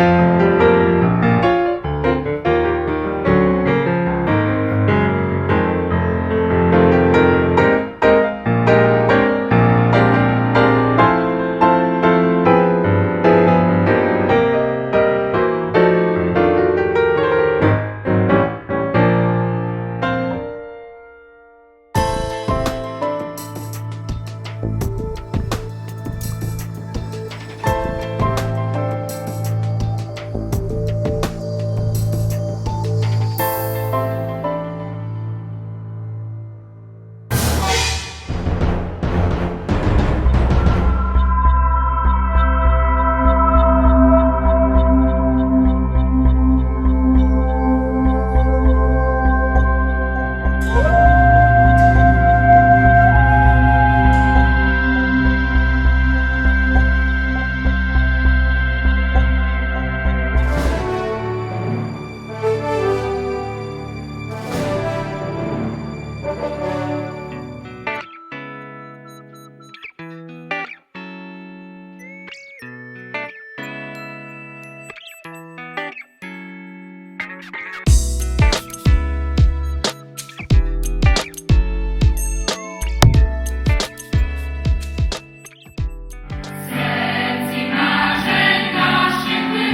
Música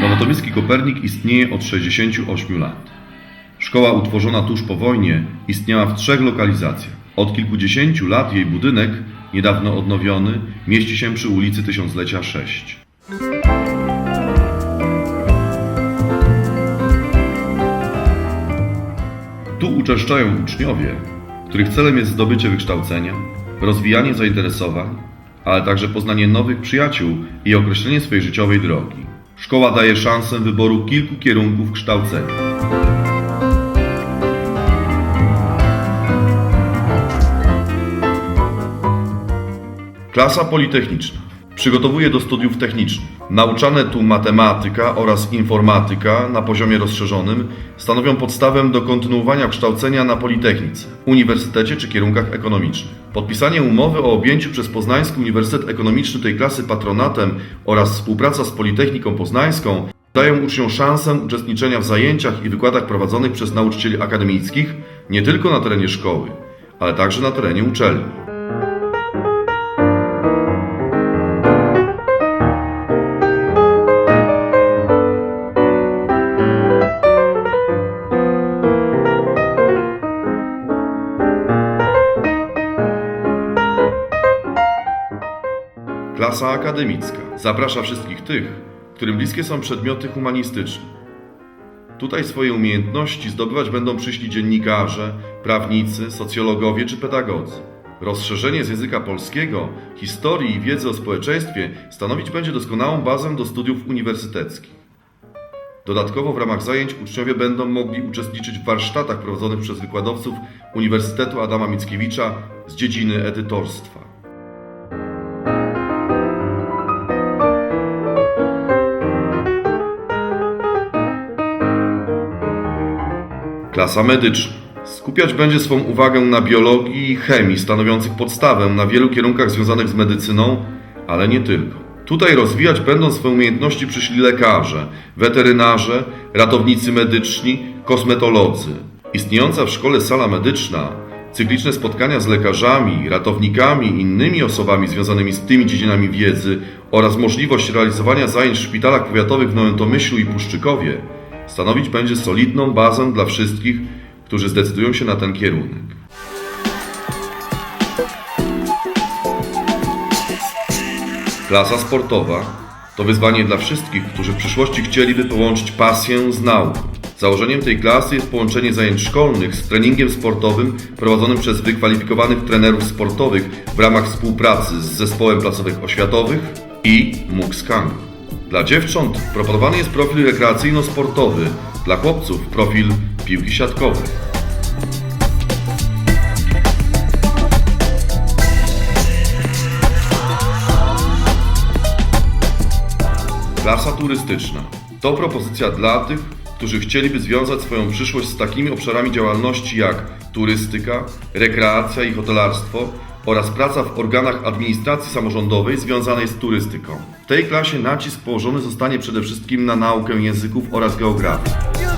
Krematorski Kopernik istnieje od 68 lat. Szkoła utworzona tuż po wojnie istniała w trzech lokalizacjach. Od kilkudziesięciu lat jej budynek, niedawno odnowiony, mieści się przy ulicy Tysiąclecia 6. Tu uczęszczają uczniowie, których celem jest zdobycie wykształcenia, rozwijanie zainteresowań, ale także poznanie nowych przyjaciół i określenie swojej życiowej drogi. Szkoła daje szansę wyboru kilku kierunków kształcenia. Klasa Politechniczna przygotowuje do studiów technicznych. Nauczane tu matematyka oraz informatyka na poziomie rozszerzonym stanowią podstawę do kontynuowania kształcenia na Politechnice, Uniwersytecie czy kierunkach ekonomicznych. Podpisanie umowy o objęciu przez Poznański Uniwersytet Ekonomiczny tej klasy patronatem oraz współpraca z Politechniką Poznańską dają uczniom szansę uczestniczenia w zajęciach i wykładach prowadzonych przez nauczycieli akademickich nie tylko na terenie szkoły, ale także na terenie uczelni. Klasa akademicka zaprasza wszystkich tych, którym bliskie są przedmioty humanistyczne. Tutaj swoje umiejętności zdobywać będą przyszli dziennikarze, prawnicy, socjologowie czy pedagodzy. Rozszerzenie z języka polskiego, historii i wiedzy o społeczeństwie stanowić będzie doskonałą bazę do studiów uniwersyteckich. Dodatkowo w ramach zajęć uczniowie będą mogli uczestniczyć w warsztatach prowadzonych przez wykładowców Uniwersytetu Adama Mickiewicza z dziedziny edytorstwa. Klasa medyczna. Skupiać będzie swą uwagę na biologii i chemii, stanowiących podstawę na wielu kierunkach związanych z medycyną, ale nie tylko. Tutaj rozwijać będą swoje umiejętności przyszli lekarze, weterynarze, ratownicy medyczni, kosmetolodzy. Istniejąca w szkole sala medyczna, cykliczne spotkania z lekarzami, ratownikami i innymi osobami związanymi z tymi dziedzinami wiedzy oraz możliwość realizowania zajęć w szpitalach powiatowych w Nowym Tomyślu i Puszczykowie stanowić będzie solidną bazę dla wszystkich, którzy zdecydują się na ten kierunek. Klasa sportowa to wyzwanie dla wszystkich, którzy w przyszłości chcieliby połączyć pasję z nauką. Założeniem tej klasy jest połączenie zajęć szkolnych z treningiem sportowym prowadzonym przez wykwalifikowanych trenerów sportowych w ramach współpracy z Zespołem Placowych Oświatowych i MUXKANG. Dla dziewcząt proponowany jest profil rekreacyjno-sportowy, dla chłopców profil piłki siatkowej. Klasa turystyczna to propozycja dla tych, którzy chcieliby związać swoją przyszłość z takimi obszarami działalności jak turystyka, rekreacja i hotelarstwo oraz praca w organach administracji samorządowej związanej z turystyką. W tej klasie nacisk położony zostanie przede wszystkim na naukę języków oraz geografii.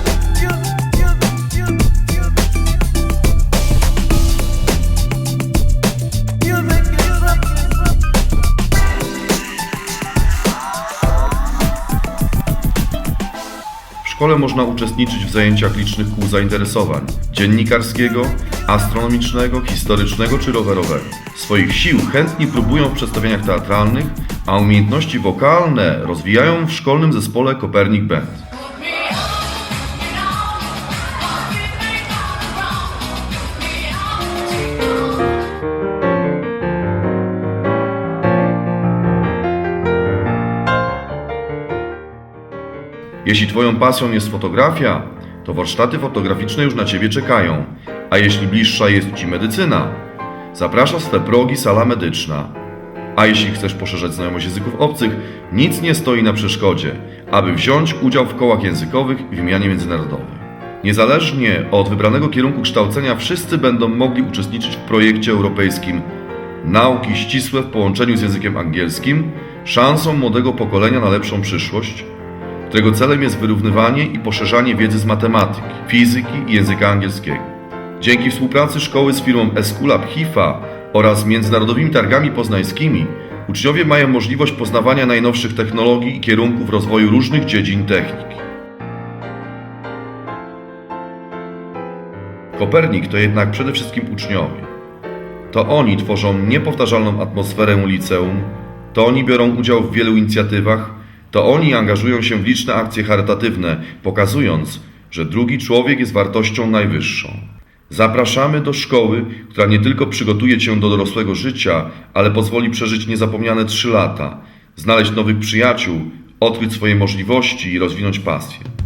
Szkole można uczestniczyć w zajęciach licznych kół zainteresowań dziennikarskiego, astronomicznego, historycznego czy rowerowego. Swoich sił chętni próbują w przedstawieniach teatralnych, a umiejętności wokalne rozwijają w szkolnym zespole Kopernik Band. Jeśli Twoją pasją jest fotografia, to warsztaty fotograficzne już na Ciebie czekają. A jeśli bliższa jest Ci medycyna, zaprasza swe progi sala medyczna. A jeśli chcesz poszerzać znajomość języków obcych, nic nie stoi na przeszkodzie, aby wziąć udział w kołach językowych w wymianie międzynarodowej. Niezależnie od wybranego kierunku kształcenia, wszyscy będą mogli uczestniczyć w projekcie europejskim Nauki ścisłe w połączeniu z językiem angielskim, szansą młodego pokolenia na lepszą przyszłość, którego celem jest wyrównywanie i poszerzanie wiedzy z matematyki, fizyki i języka angielskiego. Dzięki współpracy szkoły z firmą Esculap HIFA oraz międzynarodowymi targami poznańskimi Uczniowie mają możliwość poznawania najnowszych technologii i kierunków rozwoju różnych dziedzin techniki. Kopernik to jednak przede wszystkim uczniowie. To oni tworzą niepowtarzalną atmosferę liceum, to oni biorą udział w wielu inicjatywach, to oni angażują się w liczne akcje charytatywne, pokazując, że drugi człowiek jest wartością najwyższą. Zapraszamy do szkoły, która nie tylko przygotuje cię do dorosłego życia, ale pozwoli przeżyć niezapomniane trzy lata, znaleźć nowych przyjaciół, odkryć swoje możliwości i rozwinąć pasję.